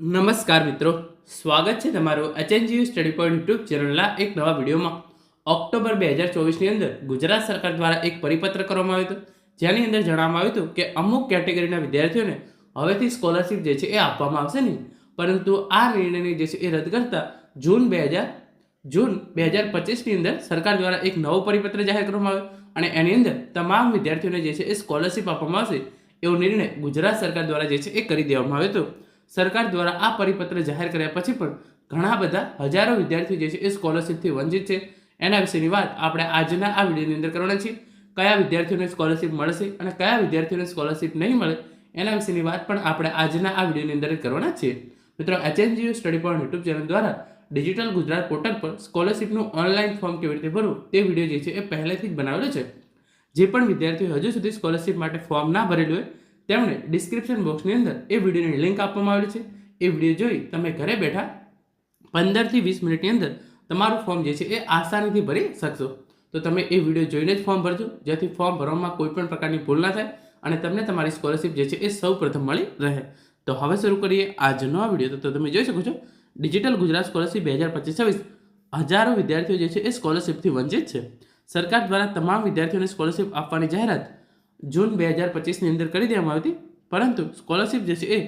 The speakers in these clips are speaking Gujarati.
નમસ્કાર મિત્રો. સ્વાગત છે તમારું એચએનજીયુ સ્ટડી પોઈન્ટ યુટ્યુબ ચેનલના એક નવા વિડીયોમાં. ઓક્ટોબર બે હજાર ચોવીસની અંદર ગુજરાત સરકાર દ્વારા એક પરિપત્ર કરવામાં આવ્યો હતો. જેની અંદર જણાવવામાં આવ્યું હતું કે અમુક કેટેગરીના વિદ્યાર્થીઓને હવેથી સ્કોલરશિપ જે છે એ આપવામાં આવશે નહીં. પરંતુ આ નિર્ણયને જે છે એ રદ કરતા જૂન બે હજાર, જૂન બે હજાર પચીસની અંદર સરકાર દ્વારા એક નવો પરિપત્ર જાહેર કરવામાં આવ્યો. અને એની અંદર તમામ વિદ્યાર્થીઓને જે છે એ સ્કોલરશિપ આપવામાં આવશે એવો નિર્ણય ગુજરાત સરકાર દ્વારા જે છે એ કરી દેવામાં આવ્યો હતો. સરકાર દ્વારા આ પરિપત્ર જાહેર કર્યા પછી પણ ઘણા બધા હજારો વિદ્યાર્થીઓ જે છે એ સ્કોલરશિપથી વંચિત છે. એના વિશેની વાત આપણે આજના આ વિડીયોની અંદર કરવાના છીએ. કયા વિદ્યાર્થીઓને સ્કોલરશિપ મળશે અને કયા વિદ્યાર્થીઓને સ્કોલરશિપ નહીં મળે એના વિશેની વાત પણ આપણે આજના આ વિડીયોની અંદર કરવાના છીએ. મિત્રો, HNGU study point YouTube channel દ્વારા ડિજિટલ ગુજરાત પોર્ટલ પર સ્કોલરશિપનું ઓનલાઈન ફોર્મ કેવી રીતે ભરવું તે વીડિયો જે છે એ પહેલેથી જ બનાવેલો છે. જે પણ વિદ્યાર્થીઓ હજુ સુધી સ્કોલરશિપ માટે ફોર્મ ના ભરેલું હોય તેમણે ડિસ્ક્રિપ્શન બોક્સની અંદર એ વિડીયોની લિંક આપવામાં આવેલી છે. એ વીડિયો જોઈ તમે ઘરે બેઠા પંદરથી વીસ મિનિટની અંદર તમારું ફોર્મ જે છે એ આસાનીથી ભરી શકશો. તો તમે એ વીડિયો જોઈને જ ફોર્મ ભરજો, જેથી ફોર્મ ભરવામાં કોઈ પણ પ્રકારની ભૂલ ના થાય અને તમને તમારી સ્કોલરશિપ જે છે એ સૌ પ્રથમ મળી રહે. તો હવે શરૂ કરીએ આજનો આ વીડિયો. તો તમે જોઈ શકો છો ડિજિટલ ગુજરાત સ્કોલરશિપ બે હજાર પચીસ છવ્વીસ, હજારો વિદ્યાર્થીઓ જે છે એ સ્કોલરશિપથી વંચિત છે. સરકાર દ્વારા તમામ વિદ્યાર્થીઓને સ્કોલરશિપ આપવાની જાહેરાત જૂન બે હજાર પચીસની અંદર કરી દેવામાં આવી હતી. પરંતુ સ્કોલરશિપ જે છે એ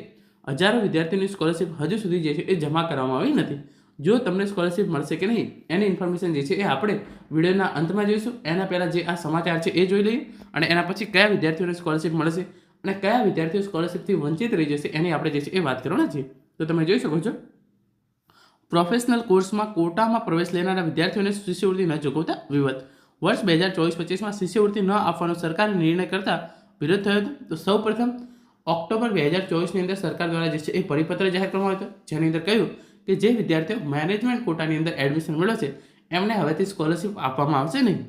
હજારો વિદ્યાર્થીઓની સ્કોલરશિપ હજુ સુધી જે છે એ જમા કરવામાં આવી નથી. જો તમને સ્કોલરશિપ મળશે કે નહીં, એની ઇન્ફોર્મેશન જે છે એ આપણે વિડીયોના અંતમાં જોઈશું. એના પહેલાં જે આ સમાચાર છે એ જોઈ લઈએ અને એના પછી કયા વિદ્યાર્થીઓને સ્કોલરશિપ મળશે અને કયા વિદ્યાર્થીઓ સ્કોલરશિપથી વંચિત રહી જશે એની આપણે જે છે એ વાત કરવાના છીએ. તો તમે જોઈ શકો છો. પ્રોફેશનલ કોર્સમાં કોટામાં પ્રવેશ લેનારા વિદ્યાર્થીઓને શિષ્યવૃત્તિ ન ચૂકવતા વિવાદ. વર્ષ બે હજાર ચોવીસ પચીસમાં શિષ્યવૃત્તિ ન આપવાનો સરકારે નિર્ણય કરતા વિરોધ થયો હતો. તો સૌ પ્રથમ ઓક્ટોબર બે હજાર ચોવીસની અંદર સરકાર દ્વારા જે છે એ પરિપત્ર જાહેર કરવામાં આવ્યો હતો. જેની અંદર કહ્યું કે જે વિદ્યાર્થીઓ મેનેજમેન્ટ કોટાની અંદર એડમિશન મેળવે છે, એમને હવેથી સ્કોલરશિપ આપવામાં આવશે નહીં.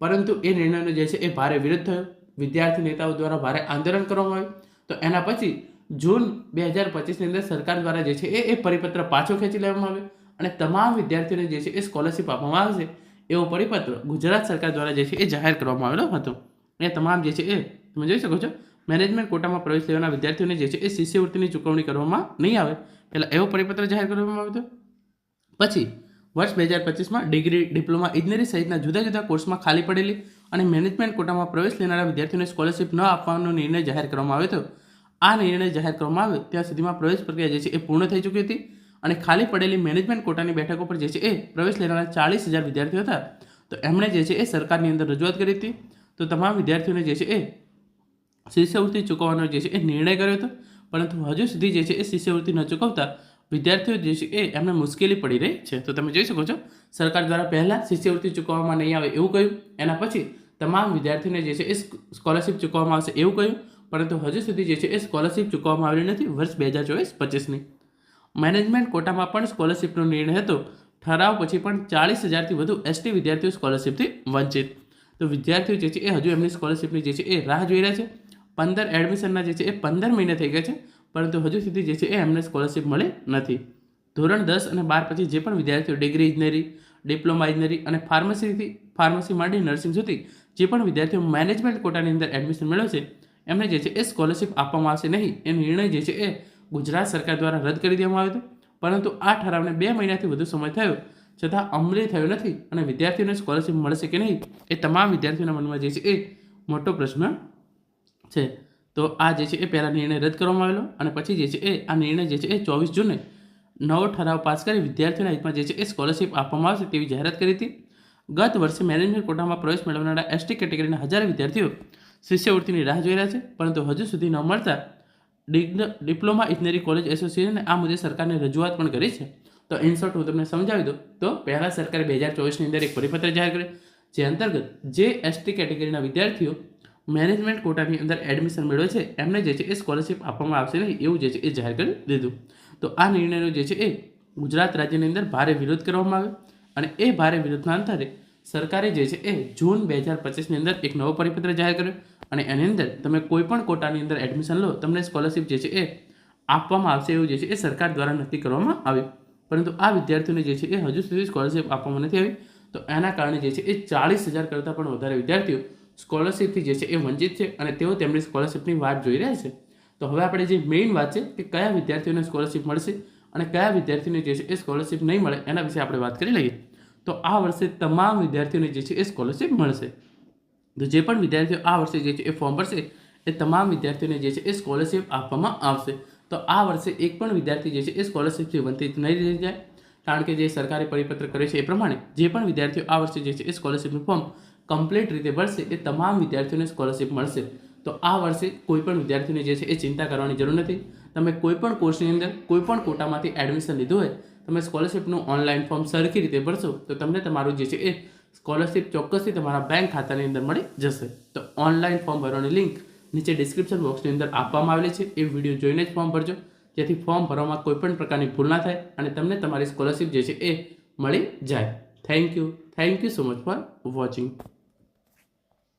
પરંતુ એ નિર્ણયનો જે છે એ ભારે વિરોધ થયો. વિદ્યાર્થી નેતાઓ દ્વારા ભારે આંદોલન કરવામાં આવ્યું. તો એના પછી જૂન બે હજાર પચીસની અંદર સરકાર દ્વારા જે છે એ એ પરિપત્ર પાછો ખેંચી લેવામાં આવ્યો. અને તમામ વિદ્યાર્થીઓને જે છે એ સ્કોલરશિપ આપવામાં આવશે. એવો પરિપત્ર ગુજરાત સરકાર દ્વારા જે છે એ જાહેર કરવામાં આવેલો હતો. એ તમામ જે છે એ તમે જોઈ શકો છો, મેનેજમેન્ટ કોટામાં પ્રવેશ લેવાના વિદ્યાર્થીઓને જે છે એ શિષ્યવૃત્તિની ચૂકવણી કરવામાં નહીં આવે. પહેલાં એવો પરિપત્ર જાહેર કરવામાં આવ્યો પછી વર્ષ બે હજાર પચીસમાં ડિગ્રી, ડિપ્લોમા, ઇજનેરી સહિતના જુદા જુદા કોર્સમાં ખાલી પડેલી અને મેનેજમેન્ટ કોટામાં પ્રવેશ લેનારા વિદ્યાર્થીઓને સ્કોલરશિપ ન આપવાનો નિર્ણય જાહેર કરવામાં આવ્યો હતો. આ નિર્ણય જાહેર કરવામાં આવ્યો. ત્યાં સુધીમાં પ્રવેશ પ્રક્રિયા જે છે એ પૂર્ણ થઈ ચૂકી હતી. અને ખાલી પડેલી મેનેજમેન્ટ કોટાની બેઠકો પર જે છે એ પ્રવેશ લેનારા ચાળીસ હજાર વિદ્યાર્થીઓ હતા. તો એમણે જે છે એ સરકારની અંદર રજૂઆત કરી હતી. તો તમામ વિદ્યાર્થીઓને જે છે એ શિષ્યવૃત્તિ ચૂકવવાનો જે છે એ નિર્ણય કર્યો હતો. પરંતુ હજુ સુધી જે છે એ શિષ્યવૃત્તિ ન ચૂકવતા વિદ્યાર્થીઓ જે છે એ એમને મુશ્કેલી પડી રહી છે. તો તમે જોઈ શકો છો, સરકાર દ્વારા પહેલાં શિષ્યવૃત્તિ ચૂકવવામાં નહીં આવે એવું કહ્યું. એના પછી તમામ વિદ્યાર્થીઓને જે છે એ સ્કોલરશિપ ચૂકવવામાં આવશે એવું કહ્યું. પરંતુ હજુ સુધી જે છે એ સ્કોલરશિપ ચૂકવવામાં આવેલી નથી વર્ષ બે હજાર ચોવીસ પચીસની. મેનેજમેન્ટ કોટામાં પણ સ્કોલરશિપનો નિર્ણય હતો. ઠરાવ પછી પણ ચાળીસ હજારથી વધુ એસટી વિદ્યાર્થીઓ સ્કોલરશિપથી વંચિત. તો વિદ્યાર્થીઓ જે છે એ હજુ એમની સ્કોલરશિપની જે છે એ રાહ જોઈ રહ્યા છે. પંદર એડમિશનના જે છે એ પંદર મહિને થઈ ગયા છે, પરંતુ હજુ સુધી જે છે એ એમને સ્કોલરશિપ મળી નથી. ધોરણ દસ અને બાર પછી જે પણ વિદ્યાર્થીઓ ડિગ્રી ઇજનેરી, ડિપ્લોમા ઇજનેરી અને ફાર્મસીથી, ફાર્મસી માંડી નર્સિંગ સુધી જે પણ વિદ્યાર્થીઓ મેનેજમેન્ટ કોટાની અંદર એડમિશન મેળવશે એમને જે છે એ સ્કોલરશિપ આપવામાં આવશે નહીં. એ નિર્ણય જે છે એ ગુજરાત સરકાર દ્વારા રદ કરી દેવામાં આવ્યો હતો. પરંતુ આ ઠરાવને બે મહિનાથી વધુ સમય થયો, છતાં અમલી થયો નથી અને વિદ્યાર્થીઓને સ્કોલરશિપ મળશે કે નહીં એ તમામ વિદ્યાર્થીઓના મનમાં જે છે એ મોટો પ્રશ્ન છે. તો આ જે છે એ પહેલાં નિર્ણય રદ કરવામાં આવેલો અને પછી જે છે એ આ નિર્ણય જે છે એ ચોવીસ જૂને નવો ઠરાવ પાસ કરી વિદ્યાર્થીઓના હિતમાં જે છે એ સ્કોલરશિપ આપવામાં આવશે તેવી જાહેરાત કરી હતી. ગત વર્ષે મેનેજમેન્ટ કોટામાં પ્રવેશ મેળવનારા એસટી કેટેગરીના હજારો વિદ્યાર્થીઓ શિષ્યવૃત્તિની રાહ જોઈ રહ્યા છે, પરંતુ હજુ સુધી ન મળતા ડિપ્લોમા ઇજનેરી કોલેજ એસોસિએશને આ મુદ્દે સરકારને રજૂઆત પણ કરી છે. તો ઇન હું તમને સમજાવી દઉં. તો પહેલાં સરકારે બે હજાર ચોવીસની અંદર એક પરિપત્ર જાહેર કર્યો, જે અંતર્ગત જે એસટી કેટેગરીના વિદ્યાર્થીઓ મેનેજમેન્ટ કોટાની અંદર એડમિશન મેળવે છે, એમને જે છે એ સ્કોલરશિપ આપવામાં આવશે નહીં એવું જે છે એ જાહેર કરી દીધું. તો આ નિર્ણયનો જે છે એ ગુજરાત રાજ્યની અંદર ભારે વિરોધ કરવામાં આવ્યો અને એ ભારે વિરોધના અંતરે સરકારે જે છે એ જૂન બે હજાર પચીસની અંદર એક નવો પરિપત્ર જાહેર કર્યો. અને એની અંદર તમે કોઈ પણ કોટાની અંદર એડમિશન લો, તમને સ્કોલરશિપ જે છે એ આપવામાં આવશે એવું જે છે એ સરકાર દ્વારા નક્કી કરવામાં આવ્યું પરંતુ આ વિદ્યાર્થીઓને જે છે એ હજુ સુધી સ્કોલરશિપ આપવામાં નથી આવી. તો એના કારણે જે છે એ ચાળીસ હજાર કરતાં પણ વધારે વિદ્યાર્થીઓ સ્કોલરશિપથી જે છે એ વંચિત છે અને તેઓ તેમની સ્કોલરશિપની વાત જોઈ રહ્યા છે. તો હવે આપણે જે મેઇન વાત છે કે કયા વિદ્યાર્થીઓને સ્કોલરશિપ મળશે અને કયા વિદ્યાર્થીઓને જે છે એ સ્કોલરશિપ નહીં મળે એના વિશે આપણે વાત કરી લઈએ. તો આ વર્ષે તમામ વિદ્યાર્થીઓને જે છે એ સ્કોલરશિપ મળશે. તો જે પણ વિદ્યાર્થીઓ આ વર્ષે જે છે એ ફોર્મ ભરશે, એ તમામ વિદ્યાર્થીઓને જે છે એ સ્કોલરશિપ આપવામાં આવશે. તો આ વર્ષે એક પણ વિદ્યાર્થી જે છે એ સ્કોલરશિપથી વંચિત નહીં રહી જાય. કારણ કે જે સરકારે પરિપત્ર કરે છે એ પ્રમાણે જે પણ વિદ્યાર્થીઓ આ વર્ષે જે છે એ સ્કોલરશિપનું ફોર્મ કમ્પ્લીટ રીતે ભરશે, એ તમામ વિદ્યાર્થીઓને સ્કોલરશિપ મળશે. તો આ વર્ષે કોઈ પણ વિદ્યાર્થીઓને જે છે એ ચિંતા કરવાની જરૂર નથી. તમે કોઈ પણ કોર્સની અંદર, કોઈ પણ કોટામાંથી એડમિશન લીધું હોય, તમે સ્કોલરશિપનું ઓનલાઈન ફોર્મ સરખી રીતે ભરશો, તો તમને તમારું જે છે એ સ્કોલરશિપ ચોક્કસથી તમારા બેંક ખાતાની અંદર મળી જશે. તો ઓનલાઈન ફોર્મ ભરવાની લિંક નીચે ડિસ્ક્રિપ્શન બોક્સની અંદર આપવામાં આવેલી છે. એ વીડિયો જોઈને જ ફોર્મ ભરજો. જેથી ફોર્મ ભરવામાં કોઈ પણ પ્રકારની ભૂલ ના થાય અને તમને તમારી સ્કોલરશિપ જે છે એ મળી જાય. Thank you thank you so much for watching